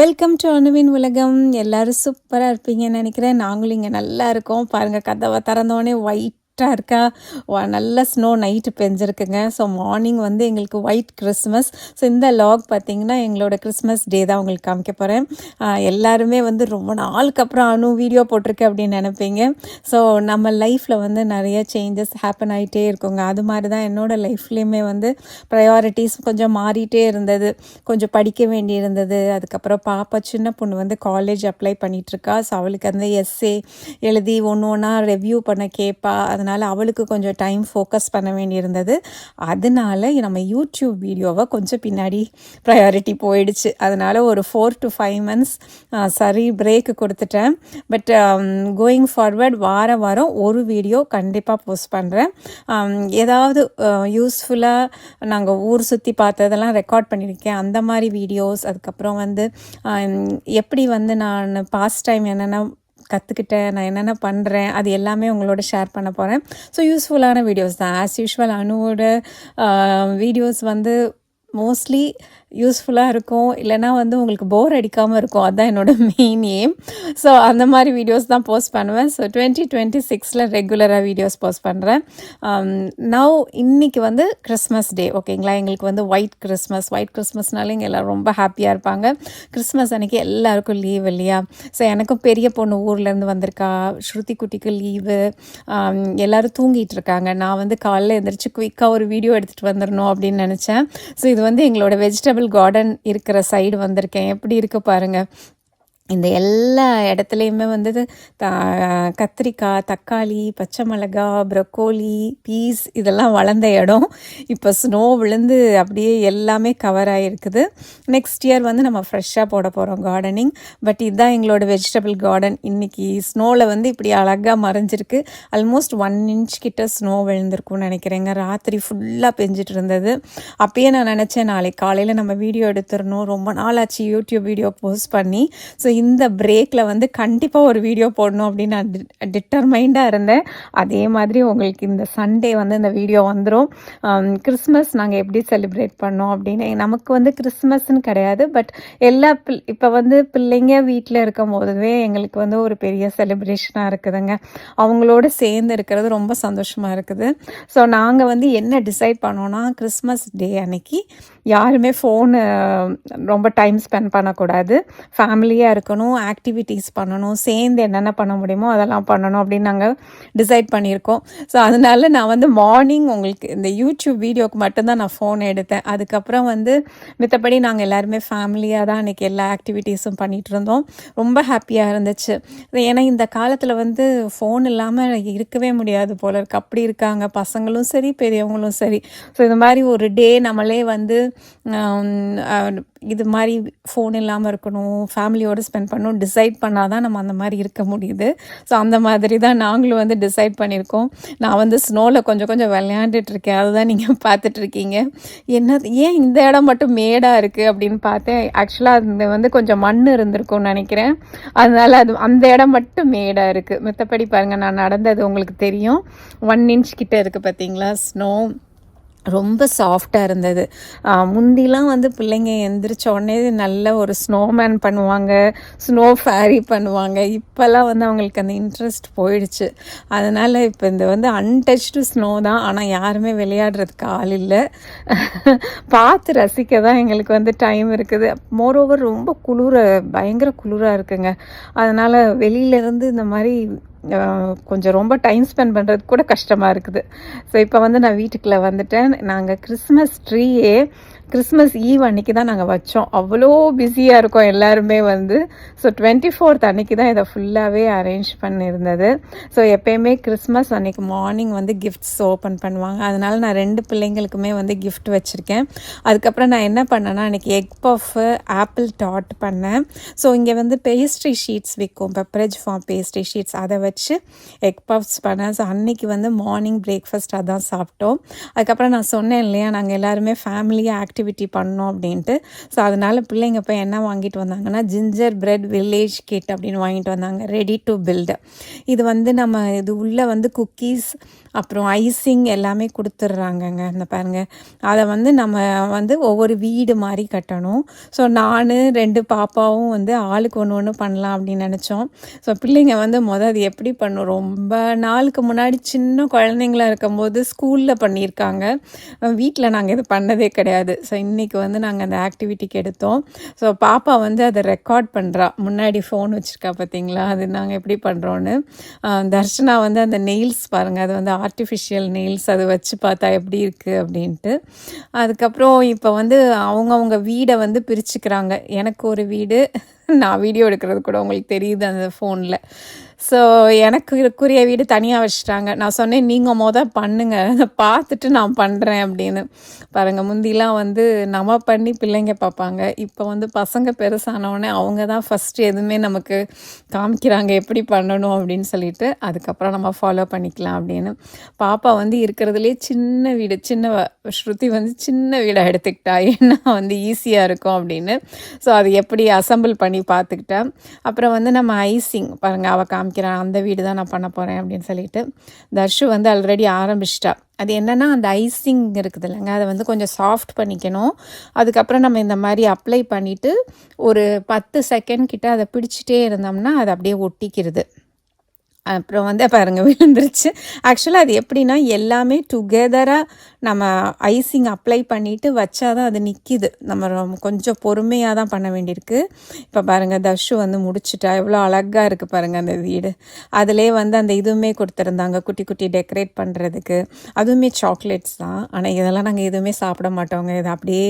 Welcome to அணுவின் உலகம் எல்லாரும் சூப்பராக இருப்பீங்கன்னு நினைக்கிறேன். நாங்களும் இங்கே நல்லா இருக்கோம். பாருங்கள் கதவை திறந்தோடனே ஒயிட்டாக இருக்கா? நல்ல ஸ்னோ நைட்டு பெஞ்சிருக்குங்க. ஸோ மார்னிங் வந்து எங்களுக்கு ஒயிட் கிறிஸ்மஸ் ஸோ இந்த லாக் பார்த்திங்கன்னா எங்களோட கிறிஸ்மஸ் டே தான் உங்களுக்கு காமிக்க போகிறேன் எல்லாருமே வந்து ரொம்ப நாளுக்கு அப்புறம் அணு வீடியோ போட்டிருக்கேன் அப்படின்னு நினைப்பீங்க. ஸோ நம்ம லைஃப்பில் வந்து நிறைய சேஞ்சஸ் ஹேப்பன் ஆகிட்டே இருக்குங்க. அது மாதிரி தான் என்னோடய லைஃப்லேயுமே வந்து ப்ரையாரிட்டிஸ் கொஞ்சம் மாறிட்டே இருந்தது. கொஞ்சம் படிக்க வேண்டி இருந்தது. அதுக்கப்புறம் பாப்பா சின்ன பொண்ணு வந்து காலேஜ் அப்ளை பண்ணிகிட்ருக்கா ஸோ அவளுக்கு அந்த எஸ்ஏ எழுதி ஒன்று ஒன்றா ரெவ்யூ பண்ண கேட்பா அதனால் அதனால் அவளுக்கு கொஞ்சம் டைம் ஃபோக்கஸ் பண்ண வேண்டி இருந்தது அதனால நம்ம யூடியூப் வீடியோவை கொஞ்சம் பின்னாடி ப்ரையாரிட்டி போயிடுச்சு. அதனால் ஒரு ஃபோர் டு ஃபைவ் மந்த்ஸ் சரி பிரேக் கொடுத்துட்டேன். பட் கோயிங் ஃபார்வர்ட் வார வாரம் ஒரு வீடியோ கண்டிப்பாக போஸ்ட் பண்ணுறேன் um, ஏதாவது யூஸ்ஃபுல்லாக நாங்கள் ஊர் சுற்றி பார்த்ததெல்லாம் ரெக்கார்ட் பண்ணியிருக்கேன் அந்த மாதிரி வீடியோஸ் அதுக்கப்புறம் வந்து எப்படி வந்து நான் பாஸ்ட் டைம் என்னென்ன கற்றுக்கிட்டேன் நான் என்னென்ன பண்ணுறேன் அது எல்லாமே உங்களோட ஷேர் பண்ண போகிறேன் ஸோ யூஸ்ஃபுல்லான வீடியோஸ் தான். ஆஸ் யூஷுவல் அணுவோட வீடியோஸ் வந்து மோஸ்ட்லி யூஸ்ஃபுல்லாக இருக்கும். இல்லைனா வந்து உங்களுக்கு போர் அடிக்காமல் இருக்கும். அதுதான் என்னோடய மெயின் எய்ம் ஸோ அந்த மாதிரி வீடியோஸ் தான் போஸ்ட் பண்ணுவேன். ஸோ டுவெண்ட்டி டுவெண்ட்டி சிக்ஸில் ரெகுலராக வீடியோஸ் போஸ்ட் பண்ணுறேன் நவ் இன்னைக்கு வந்து கிறிஸ்மஸ் டே ஓகேங்களா எங்களுக்கு வந்து ஒயிட் கிறிஸ்மஸ் ஒயிட் கிறிஸ்மஸ்னால இங்கே எல்லோரும் ரொம்ப ஹாப்பியாக இருப்பாங்க. கிறிஸ்மஸ் அன்றைக்கி எல்லாருக்கும் லீவ் இல்லையா? ஸோ எனக்கும் பெரிய பொண்ணு ஊர்லேருந்து வந்திருக்கா. ஸ்ருதி குட்டிக்கு லீவு um, எல்லோரும் தூங்கிட்டு இருக்காங்க. நான் வந்து காலையில் எழுந்திரிச்சு குயிக்காக ஒரு வீடியோ எடுத்துகிட்டு வந்துடணும் அப்படின்னு நினச்சேன். ஸோ இது வந்து எங்களோட வெஜிடபிள் கார்டன் இருக்கிற சைடு வந்திருக்கேன். எப்படி இருக்கு பாருங்க. இந்த எல்லா இடத்துலையுமே வந்து த கத்திரிக்காய் தக்காளி பச்சை மிளகா ப்ரொக்கோலி பீஸ் இதெல்லாம் வளர்ந்த இடம். இப்போ ஸ்னோ விழுந்து அப்படியே எல்லாமே கவர் ஆகிருக்குது நெக்ஸ்ட் இயர் வந்து நம்ம ஃப்ரெஷ்ஷாக போட போகிறோம் கார்டனிங் பட் இதுதான் எங்களோட வெஜிடபிள் கார்டன் இன்றைக்கி ஸ்னோவில் வந்து இப்படி அழகாக மறைஞ்சிருக்கு. ஆல்மோஸ்ட் ஒன் இன்ச் கிட்ட ஸ்னோ விழுந்திருக்கும்னு நினைக்கிறேங்க. ராத்திரி ஃபுல்லாக பெஞ்சிட்டு இருந்தது. அப்பயே நான் நினச்சேன் நாளைக்கு காலையில் நம்ம வீடியோ எடுத்துடணும். ரொம்ப நாள் ஆச்சு யூடியூப் வீடியோ போஸ்ட் பண்ணி. ஸோ இந்த பிரேக்கில் வந்து கண்டிப்பாக ஒரு வீடியோ போடணும் அப்படின்னு நான் டிட்டர்மைண்டாக இருந்தேன். அதே மாதிரி உங்களுக்கு இந்த சண்டே வந்து இந்த வீடியோ வந்துடும் கிறிஸ்மஸ் நாங்கள் எப்படி செலிப்ரேட் பண்ணோம் அப்படின்னு. நமக்கு வந்து கிறிஸ்மஸ்ன்னு கிடையாது பட் எல்லா பிள் இப்போ வந்து பிள்ளைங்க வீட்டில் இருக்கும் போதுவே எங்களுக்கு வந்து ஒரு பெரிய செலிப்ரேஷனாக இருக்குதுங்க. அவங்களோட சேர்ந்து இருக்கிறது ரொம்ப சந்தோஷமாக இருக்குது. ஸோ நாங்கள் வந்து என்ன டிசைட் பண்ணோன்னா கிறிஸ்மஸ் டே அன்னைக்கு யாருமே ஃபோனு ரொம்ப டைம் ஸ்பெண்ட் பண்ணக்கூடாது. ஃபேமிலியாக இருக்கணும் ஆக்டிவிட்டீஸ் பண்ணணும் சேர்ந்து என்னென்ன பண்ண முடியுமோ அதெல்லாம் பண்ணணும் அப்படின்னு நாங்கள் டிசைட் பண்ணியிருக்கோம். ஸோ அதனால நான் வந்து மார்னிங் உங்களுக்கு இந்த யூடியூப் வீடியோக்கு மட்டும்தான் நான் ஃபோன் எடுத்தேன். அதுக்கப்புறம் வந்து மித்தபடி நாங்கள் எல்லாருமே ஃபேமிலியாக தான் அன்றைக்கி எல்லா ஆக்டிவிட்டீஸும் பண்ணிகிட்டு இருந்தோம். ரொம்ப ஹாப்பியாக இருந்துச்சு. ஏன்னா இந்த காலத்தில் வந்து ஃபோன் இல்லாமல் இருக்கவே முடியாது போல இருக்கு. அப்படி இருக்காங்க. பசங்களும் சரி பெரியவங்களும் சரி. ஸோ இது மாதிரி ஒரு டே நம்மளே வந்து இது மாதிரி ஃபோன் இல்லாமல் இருக்கணும் ஃபேமிலியோடு ஸ்பெண்ட் பண்ணணும் டிசைட் பண்ணால் தான் நம்ம அந்த மாதிரி இருக்க முடியுது. ஸோ அந்த மாதிரி தான் நாங்களும் வந்து டிசைட் பண்ணியிருக்கோம். நான் வந்து ஸ்னோவில் கொஞ்சம் கொஞ்சம் விளையாண்டுட்டு இருக்கேன் அதுதான் நீங்கள் பார்த்துட்டு இருக்கீங்க என்ன ஏன் இந்த இடம் மட்டும் மேடாக இருக்குது அப்படின்னு பார்த்தேன். ஆக்சுவலாக அது வந்து கொஞ்சம் மண் இருந்திருக்கும்னு நினைக்கிறேன். அதனால் அது அந்த இடம் மட்டும் மேடாக இருக்குது மற்றபடி பாருங்கள் நான் நடந்தது உங்களுக்கு தெரியும். ஒன் இன்ச் கிட்டே இருக்குது பார்த்தீங்களா ஸ்னோ ரொம்ப சாஃப்டாக இருந்தது. முந்திலாம் வந்து பிள்ளைங்க எந்திரிச்ச உடனே நல்ல ஒரு ஸ்னோமேன் பண்ணுவாங்க ஸ்னோ ஃபேரி பண்ணுவாங்க. இப்போல்லாம் வந்து அவங்களுக்கு அந்த இன்ட்ரெஸ்ட் போயிடுச்சு. அதனால் இப்போ இந்த வந்து அன்டச்டு ஸ்னோ தான். ஆனால் யாருமே விளையாடுறதுக்கு ஆள் இல்லை. பார்த்து ரசிக்க தான் எங்களுக்கு வந்து டைம் இருக்குது. மோரோவர் ரொம்ப குளிர பயங்கர குளிராக இருக்குங்க. அதனால் வெளியிலேருந்து இந்த மாதிரி கொஞ்சம் ரொம்ப டைம் ஸ்பெண்ட் பண்ணுறது கூட கஷ்டமாக இருக்குது. ஸோ இப்போ வந்து நான் வீட்டுக்குள்ளே வந்துட்டேன். நாங்கள் கிறிஸ்மஸ் ட்ரீயே கிறிஸ்மஸ் ஈவ் அன்னைக்கு தான் நாங்கள் வச்சோம். அவ்வளோ பிஸியாக இருக்கோம் எல்லாருமே வந்து. ஸோ டுவெண்ட்டி ஃபோர்த் அன்னைக்கு தான் இதை ஃபுல்லாகவே அரேஞ்ச் பண்ணியிருந்தது. ஸோ எப்பயுமே கிறிஸ்மஸ் அன்னைக்கு மார்னிங் வந்து கிஃப்ட்ஸ் ஓப்பன் பண்ணுவாங்க. அதனால் நான் ரெண்டு பிள்ளைங்களுக்குமே வந்து கிஃப்ட் வச்சுருக்கேன். அதுக்கப்புறம் நான் என்ன பண்ணேன்னா அன்றைக்கி எக் பஃப்பு ஆப்பிள் டாட் பண்ணேன். ஸோ இங்கே வந்து பேஸ்ட்ரி ஷீட்ஸ் விற்கும். பெப்ரேஜ் ஃபார்ம் பேஸ்ட்ரி ஷீட்ஸ் அதை வச்சு எக் பஃப்ஸ் பண்ணேன். ஸோ அன்னைக்கு வந்து மார்னிங் பிரேக்ஃபாஸ்ட் அதான் சாப்பிட்டோம். அதுக்கப்புறம் நான் சொன்னேன் இல்லையா நாங்கள் எல்லாருமே ஃபேமிலியாக ஆக்டிவ் ஆக்டிவிட்டி பண்ணோம் அப்படின்ட்டு. ஸோ அதனால் பிள்ளைங்க இப்போ என்ன வாங்கிட்டு வந்தாங்கன்னா ஜிஞ்சர் பிரெட் வில்லேஜ் கிட் அப்படின்னு வாங்கிட்டு வந்தாங்க. ரெடி டு பில்டு இது வந்து நம்ம இது உள்ளே வந்து குக்கீஸ் அப்புறம் ஐசிங் எல்லாமே கொடுத்துட்றாங்கங்க. இந்த பாருங்கள் அதை வந்து நம்ம வந்து ஒவ்வொரு வீடு மாதிரி கட்டணும். ஸோ நான் ரெண்டு பாப்பாவும் வந்து ஆளுக்கு ஒன்று ஒன்று பண்ணலாம் அப்படின்னு நினச்சோம். ஸோ பிள்ளைங்க வந்து மொதல் அது எப்படி பண்ணும்? ரொம்ப நாளுக்கு முன்னாடி சின்ன குழந்தைங்களா இருக்கும்போது ஸ்கூலில் பண்ணியிருக்காங்க. வீட்டில் நாங்கள் இது பண்ணதே கிடையாது. ஸோ இன்றைக்கி வந்து நாங்கள் அந்த ஆக்டிவிட்டிக்கு எடுத்தோம். ஸோ பாப்பா வந்து அதை ரெக்கார்ட் பண்ணுறா முன்னாடி ஃபோன் வச்சுருக்கா பார்த்தீங்களா அது நாங்கள் எப்படி பண்ணுறோன்னு தர்ஷனா வந்து அந்த நெயில்ஸ் பாருங்கள் அது வந்து ஆர்டிஃபிஷியல் நெயில்ஸ் அது வச்சு பார்த்தா எப்படி இருக்குது அப்படின்ட்டு. அதுக்கப்புறம் இப்போ வந்து அவங்கவுங்க வீடை வந்து பிரிச்சுக்கிறாங்க. எனக்கு ஒரு வீடு. நான் வீடியோ எடுக்கிறது கூட உங்களுக்கு தெரியுது அந்த ஃபோனில் ஸோ எனக்கு இருக்குரிய வீடு தனியாக வச்சுட்டாங்க. நான் சொன்னேன் நீங்கள் மொதல் பண்ணுங்கள் பார்த்துட்டு நான் பண்ணுறேன் அப்படின்னு. பாருங்கள் முந்திலாம் வந்து நம்ம பண்ணி பிள்ளைங்க பார்ப்பாங்க. இப்போ வந்து பசங்க பெருசானவுடனே அவங்க தான் ஃபஸ்ட்டு எதுவுமே நமக்கு காமிக்கிறாங்க எப்படி பண்ணணும் அப்படின்னு சொல்லிட்டு அதுக்கப்புறம் நம்ம ஃபாலோ பண்ணிக்கலாம் அப்படின்னு. பாப்பா வந்து இருக்கிறதுலே சின்ன வீடு சின்ன ஸ்ருதி வந்து சின்ன வீடை எடுத்துக்கிட்டா. ஏன்னா வந்து ஈஸியாக இருக்கும் அப்படின்னு. ஸோ அது எப்படி அசம்பிள் பண்ணி பார்த்துக்கிட்டேன். அப்புறம் வந்து நம்ம ஐசிங் பாருங்கள் அவள் காமிக்கிறான் அந்த வீடு தான் நான் பண்ண போகிறேன் அப்படின்னு சொல்லிட்டு தர்ஷு வந்து ஆல்ரெடி ஆரம்பிச்சிட்டா. அது என்னென்னா அந்த ஐசிங் இருக்குது இல்லைங்க அதை வந்து கொஞ்சம் சாஃப்ட் பண்ணிக்கணும். அதுக்கப்புறம் நம்ம இந்த மாதிரி அப்ளை பண்ணிவிட்டு ஒரு பத்து செகண்ட் கிட்ட அதை பிடிச்சிட்டே இருந்தோம்னா அது அப்படியே ஒட்டிக்கிறது. அப்புறம் வந்து பாருங்கள் விழுந்துருச்சு. ஆக்சுவலாக அது எப்படின்னா எல்லாமே டுகெதராக நம்ம ஐசிங் அப்ளை பண்ணிவிட்டு வச்சாதான் அது நிற்கிது நம்ம கொஞ்சம் பொறுமையாக தான் பண்ண வேண்டியிருக்கு. இப்போ பாருங்கள் தர்ஷு வந்து முடிச்சிட்டா எவ்வளோ அழகாக இருக்குது பாருங்கள் அந்த வீடு. அதிலே வந்து அந்த இதுவுமே கொடுத்துருந்தாங்க குட்டி குட்டி டெக்கரேட் பண்ணுறதுக்கு அதுவுமே சாக்லேட்ஸ் தான். ஆனால் இதெல்லாம் நாங்கள் எதுவுமே சாப்பிட மாட்டோங்க. இதை அப்படியே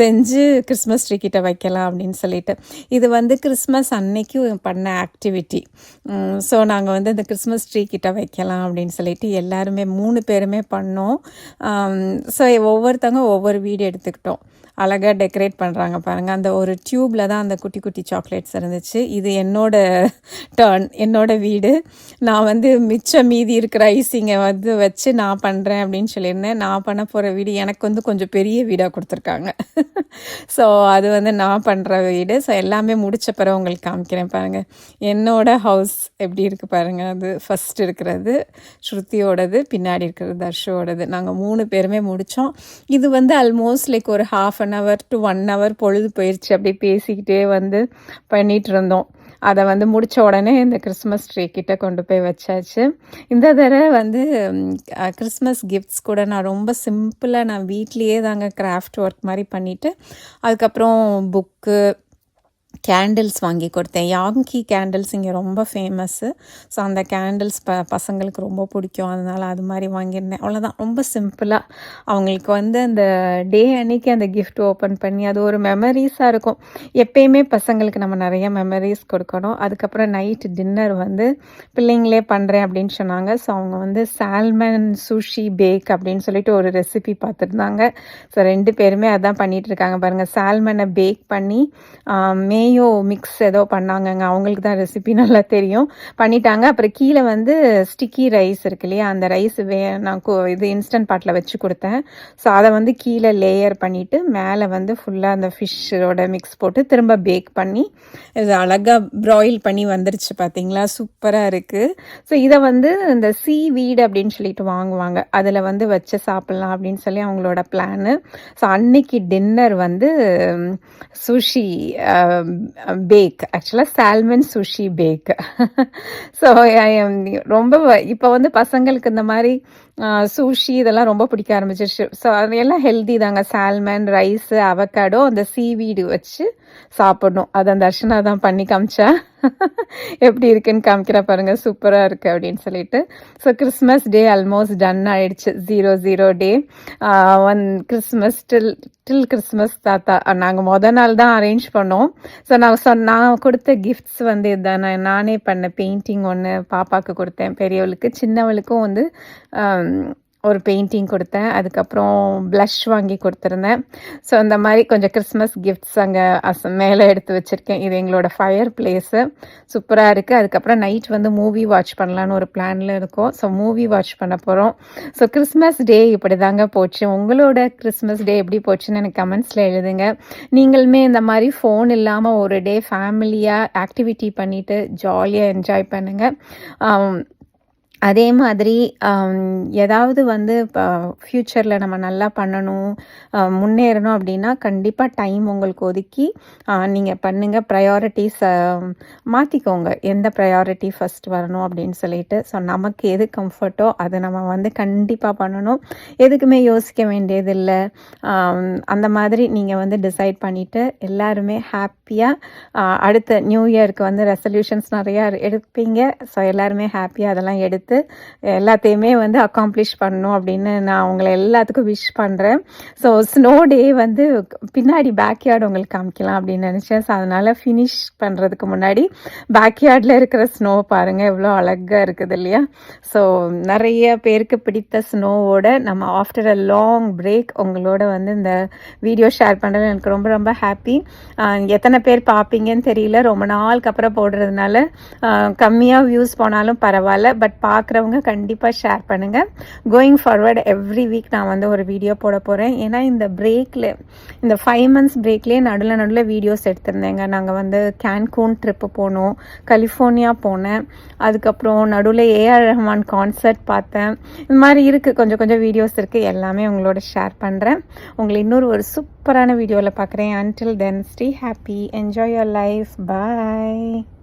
செஞ்சு கிறிஸ்மஸ் ட்ரீ கிட்ட வைக்கலாம் அப்படின்னு சொல்லிட்டு. இது வந்து கிறிஸ்மஸ் அன்னைக்கு பண்ண ஆக்டிவிட்டி ஸோ நாங்கள் வந்து இந்த கிறிஸ்மஸ் ட்ரீ கிட்ட வைக்கலாம் அப்படின்னு சொல்லிட்டு எல்லாருமே மூணு பேருமே பண்ணோம். ஸோ ஒவ்வொருத்தவங்க ஒவ்வொரு வீடு எடுத்துக்கிட்டோம். அழகாக டெக்கரேட் பண்ணுறாங்க பாருங்கள் அந்த ஒரு டியூப்பில் தான் அந்த குட்டி குட்டி சாக்லேட்ஸ் இருந்துச்சு. இது என்னோட டர்ன் என்னோட வீடு. நான் வந்து மிச்சம் மீதி இருக்கிற ஐசிங்கை வந்து வச்சு நான் பண்ணுறேன் அப்படின்னு சொல்லியிருந்தேன். நான் பண்ண போகிற வீடு எனக்கு வந்து கொஞ்சம் பெரிய வீடாக கொடுத்துருக்காங்க. ஸோ அது வந்து நான் பண்ணுற வீடு. ஸோ எல்லாமே முடிச்ச பிறகு உங்களுக்கு காமிக்கிறேன் பாருங்கள் என்னோட ஹவுஸ் எப்படி இருக்குது பாருங்கள் அது ஃபஸ்ட் இருக்கிறது ஸ்ருதியோடது பின்னாடி இருக்கிறது தர்ஷோடது. நாங்கள் மூணு பேருமே முடித்தோம் இது வந்து ஆல்மோஸ்ட் லைக் ஒரு half an hour to one hour பொழுது போயிடுச்சு அப்படியே பேசிக்கிட்டே வந்து பண்ணிகிட்டு இருந்தோம். அதை வந்து முடித்த உடனே இந்த கிறிஸ்மஸ் ட்ரீ கிட்ட கொண்டு போய் வச்சாச்சு. இந்த தடவை வந்து கிறிஸ்மஸ் கிஃப்ட்ஸ் கூட நான் ரொம்ப சிம்பிளாக நான் வீட்லேயே தாங்க கிராஃப்ட் ஒர்க் மாதிரி பண்ணிவிட்டு அதுக்கப்புறம் புக்கு கேண்டில்ஸ் வாங்கி கொடுத்தேன். யாங்கி கேண்டில்ஸ் இங்கே ரொம்ப ஃபேமஸ்ஸு ஸோ அந்த கேண்டில்ஸ் ப பசங்களுக்கு ரொம்ப பிடிக்கும். அதனால் அது மாதிரி வாங்கியிருந்தேன். அவ்வளோதான் ரொம்ப சிம்பிளாக அவங்களுக்கு வந்து அந்த டே அன்னைக்கு அந்த கிஃப்ட் ஓப்பன் பண்ணி அது ஒரு மெமரிஸாக இருக்கும். எப்பயுமே பசங்களுக்கு நம்ம நிறைய மெமரிஸ் கொடுக்கணும். அதுக்கப்புறம் நைட்டு டின்னர் வந்து பிள்ளைங்களே பண்ணுறேன் அப்படின்னு சொன்னாங்க. ஸோ அவங்க வந்து சால்மன் சுஷி பேக் அப்படின்னு சொல்லிட்டு ஒரு ரெசிபி பார்த்துருந்தாங்க. ஸோ ரெண்டு பேருமே அதான் பண்ணிகிட்ருக்காங்க இருக்காங்க பாருங்கள் சால்மனை பேக் பண்ணி மே மேயோ மிக்ஸ் ஏதோ பண்ணாங்கங்க. அவங்களுக்கு தான் ரெசிபி நல்லா தெரியும். பண்ணிட்டாங்க. அப்புறம் கீழே வந்து ஸ்டிக்கி ரைஸ் இருக்கு இல்லையா? அந்த ரைஸ் வே நான் இது இன்ஸ்டன்ட் பாட்டில் வச்சு கொடுத்தேன். ஸோ அதை வந்து கீழே லேயர் பண்ணிவிட்டு மேலே வந்து ஃபுல்லாக அந்த ஃபிஷ்ஷோட மிக்ஸ் போட்டு திரும்ப பேக் பண்ணி இது அழகாக ப்ராயில் பண்ணி வந்துருச்சு பார்த்தீங்களா சூப்பராக இருக்குது ஸோ இதை வந்து இந்த சீ வீடு அப்படின்னு சொல்லிட்டு வாங்குவாங்க. அதில் வந்து வச்சு சாப்பிட்லாம் அப்படின்னு சொல்லி அவங்களோட பிளானு ஸோ அன்னைக்கு டின்னர் வந்து சுஷி பேக் ஆக்சுவலாக சால்மன் சுஷி பேக் ஸோ ரொம்ப இப்போ வந்து பசங்களுக்கு இந்த மாதிரி சூஷி இதெல்லாம் ரொம்ப பிடிக்க ஆரம்பிச்சிருச்சு. ஸோ அதையெல்லாம் ஹெல்தி தாங்க. சால்மன் ரைஸு அவக்காடோ அந்த சீவீடு வச்சு சாப்பிடணும். அதை அந்த தான் பண்ணி காமிச்சா எப்படி இருக்குன்னு காமிக்கிறா பாருங்க. சூப்பராக இருக்கு அப்படின்னு சொல்லிட்டு. So Christmas day almost done ஆயிடுச்சு. Zero zero day one Christmas till till Christmas தாத்தா. நாங்கள் மொதல் நாள் தான் அரேஞ்ச் பண்ணோம். ஸோ நான் சொ நான் கொடுத்த கிஃப்ட்ஸ் வந்து இதுதான் நான் நானே பண்ண பெயிண்டிங் ஒன்று பாப்பாவுக்கு கொடுத்தேன். பெரியவளுக்கு சின்னவளுக்கும் வந்து ஒரு பெயிண்டிங் கொடுத்தேன். அதுக்கப்புறம் ப்ளஷ் வாங்கி கொடுத்துருந்தேன். ஸோ இந்த மாதிரி கொஞ்சம் கிறிஸ்மஸ் கிஃப்ட்ஸ் அங்கே அஸ் மேலே எடுத்து வச்சுருக்கேன். இது எங்களோட ஃபயர் பிளேஸு சூப்பராக இருக்குது அதுக்கப்புறம் நைட் வந்து மூவி வாட்ச் பண்ணலான்னு ஒரு பிளானில் இருக்கோம். ஸோ மூவி வாட்ச் பண்ண போகிறோம் ஸோ கிறிஸ்மஸ் டே இப்படி தாங்க போச்சு. உங்களோட கிறிஸ்மஸ் டே எப்படி போச்சுன்னு எனக்கு கமெண்ட்ஸில் எழுதுங்க. நீங்களுமே இந்த மாதிரி ஃபோன் இல்லாமல் ஒரு டே ஃபேமிலியாக ஆக்டிவிட்டி பண்ணிவிட்டு ஜாலியாக என்ஜாய் பண்ணுங்கள் அதே மாதிரி ஏதாவது வந்து ஃப்யூச்சரில் நம்ம நல்லா பண்ணணும் முன்னேறணும் அப்படின்னா கண்டிப்பாக டைம் உங்களுக்கு ஒதுக்கி நீங்கள் பண்ணுங்கள் ப்ரையாரிட்டிஸ் மாற்றிக்கோங்க எந்த ப்ரையாரிட்டி ஃபஸ்ட் வரணும் அப்படின்னு சொல்லிட்டு. ஸோ நமக்கு எது கம்ஃபர்ட்டோ அதை நம்ம வந்து கண்டிப்பாக பண்ணணும். எதுக்குமே யோசிக்க வேண்டியதில்லை. அந்த மாதிரி நீங்கள் வந்து டிசைட் பண்ணிவிட்டு எல்லாருமே ஹாப்பியாக அடுத்த நியூ இயருக்கு வந்து ரெசல்யூஷன்ஸ் நிறையா எடுப்பீங்க. ஸோ எல்லாருமே ஹாப்பியாக அதெல்லாம் எடுத்து எல்லாத்தையுமே வந்து அக்காம்ப்ளிஷ் பண்ணணும் அப்படின்னு நான் உங்களை எல்லாத்துக்கும் விஷ் பண்ணுறேன் ஸோ ஸ்னோ டே வந்து பின்னாடி பேக்யார்டு உங்களுக்கு காமிக்கலாம் அப்படின்னு நினச்சேன். ஸோ அதனால் ஃபினிஷ் பண்ணுறதுக்கு முன்னாடி பேக்யார்டில் இருக்கிற ஸ்னோ பாருங்கள் எவ்வளோ அழகாக இருக்குது இல்லையா? ஸோ நிறைய பேருக்கு பிடித்த ஸ்னோவோட நம்ம ஆஃப்டர் அ லாங் பிரேக் உங்களோட வந்து இந்த வீடியோ ஷேர் பண்ணுறது எனக்கு ரொம்ப ரொம்ப ஹாப்பி எத்தனை பேர் பார்ப்பீங்கன்னு தெரியல. ரொம்ப நாளுக்கு அப்புறம் போடுறதுனால கம்மியாக வியூஸ் போனாலும் பரவாயில்ல. பட் பா பார்க்குறவங்க கண்டிப்பாக ஷேர் பண்ணுங்கள் கோயிங் ஃபார்வர்ட் எவ்ரி வீக் நான் வந்து ஒரு வீடியோ போட போகிறேன் ஏன்னா இந்த பிரேக்கில் இந்த ஃபைவ் மந்த்ஸ் பிரேக்லேயே நடுவில் நடுவில் வீடியோஸ் எடுத்திருந்தேங்க. நாங்கள் வந்து கேன்கூன் ட்ரிப்பு போனோம் கலிஃபோர்னியா போனேன். அதுக்கப்புறம் நடுவில் ஏஆர் ரஹ்மான் கான்சர்ட் பார்த்தேன். இந்த மாதிரி இருக்குது கொஞ்சம் கொஞ்சம் வீடியோஸ் இருக்குது எல்லாமே உங்களோட ஷேர் பண்ணுறேன் உங்களை இன்னொரு ஒரு சூப்பரான வீடியோவில் பார்க்குறேன் until then stay happy enjoy your life bye